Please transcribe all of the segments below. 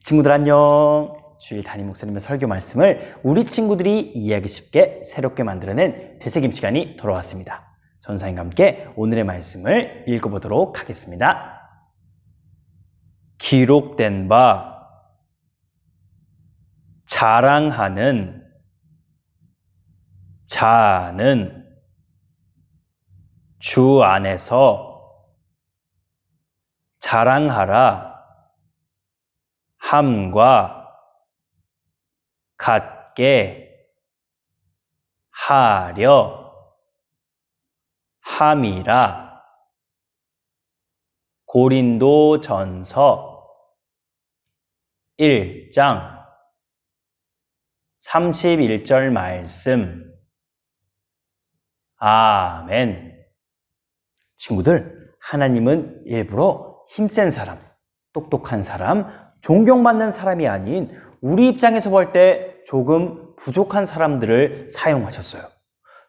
친구들 안녕. 주일 담임 목사님의 설교 말씀을 우리 친구들이 이해하기 쉽게 새롭게 만들어낸 되새김 시간이 돌아왔습니다. 전사님과 함께 오늘의 말씀을 읽어보도록 하겠습니다. 기록된 바 자랑하는 자는 주 안에서 자랑하라 함과 같게 하려 함이라. 고린도 전서 1장 31절 말씀. 아멘. 친구들 하나님은 일부러 힘센 사람 똑똑한 사람 존경받는 사람이 아닌 우리 입장에서 볼 때 조금 부족한 사람들을 사용하셨어요.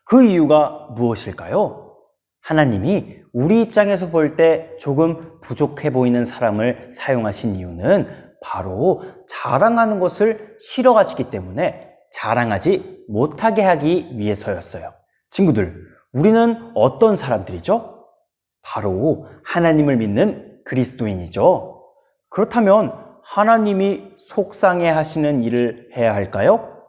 그 이유가 무엇일까요? 하나님이 우리 입장에서 볼 때 조금 부족해 보이는 사람을 사용하신 이유는 바로 자랑하는 것을 싫어하시기 때문에 자랑하지 못하게 하기 위해서였어요. 친구들, 우리는 어떤 사람들이죠? 바로 하나님을 믿는 그리스도인이죠. 그렇다면 하나님이 속상해 하시는 일을 해야 할까요?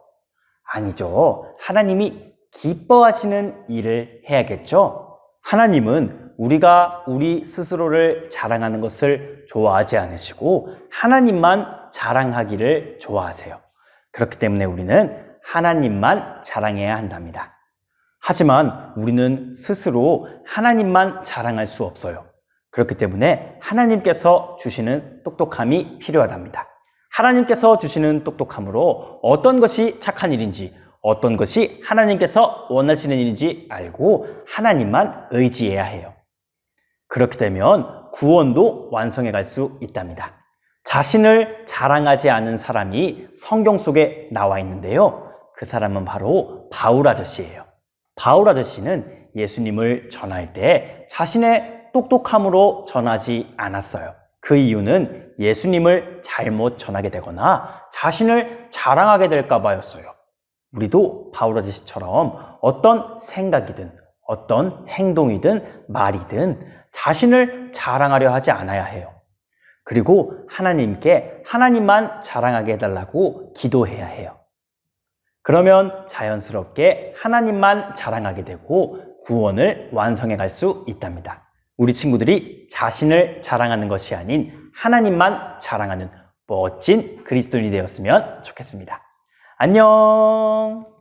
아니죠. 하나님이 기뻐하시는 일을 해야겠죠. 하나님은 우리가 우리 스스로를 자랑하는 것을 좋아하지 않으시고 하나님만 자랑하기를 좋아하세요. 그렇기 때문에 우리는 하나님만 자랑해야 한답니다. 하지만 우리는 스스로 하나님만 자랑할 수 없어요. 그렇기 때문에 하나님께서 주시는 똑똑함이 필요하답니다. 하나님께서 주시는 똑똑함으로 어떤 것이 착한 일인지, 어떤 것이 하나님께서 원하시는 일인지 알고 하나님만 의지해야 해요. 그렇게 되면 구원도 완성해 갈 수 있답니다. 자신을 자랑하지 않은 사람이 성경 속에 나와 있는데요. 그 사람은 바로 바울 아저씨예요. 바울 아저씨는 예수님을 전할 때 자신의 똑똑함으로 전하지 않았어요. 그 이유는 예수님을 잘못 전하게 되거나 자신을 자랑하게 될까봐였어요. 우리도 바울 아저씨처럼 어떤 생각이든 어떤 행동이든 말이든 자신을 자랑하려 하지 않아야 해요. 그리고 하나님께 하나님만 자랑하게 해달라고 기도해야 해요. 그러면 자연스럽게 하나님만 자랑하게 되고 구원을 완성해 갈 수 있답니다. 우리 친구들이 자신을 자랑하는 것이 아닌 하나님만 자랑하는 멋진 그리스도인이 되었으면 좋겠습니다. 안녕!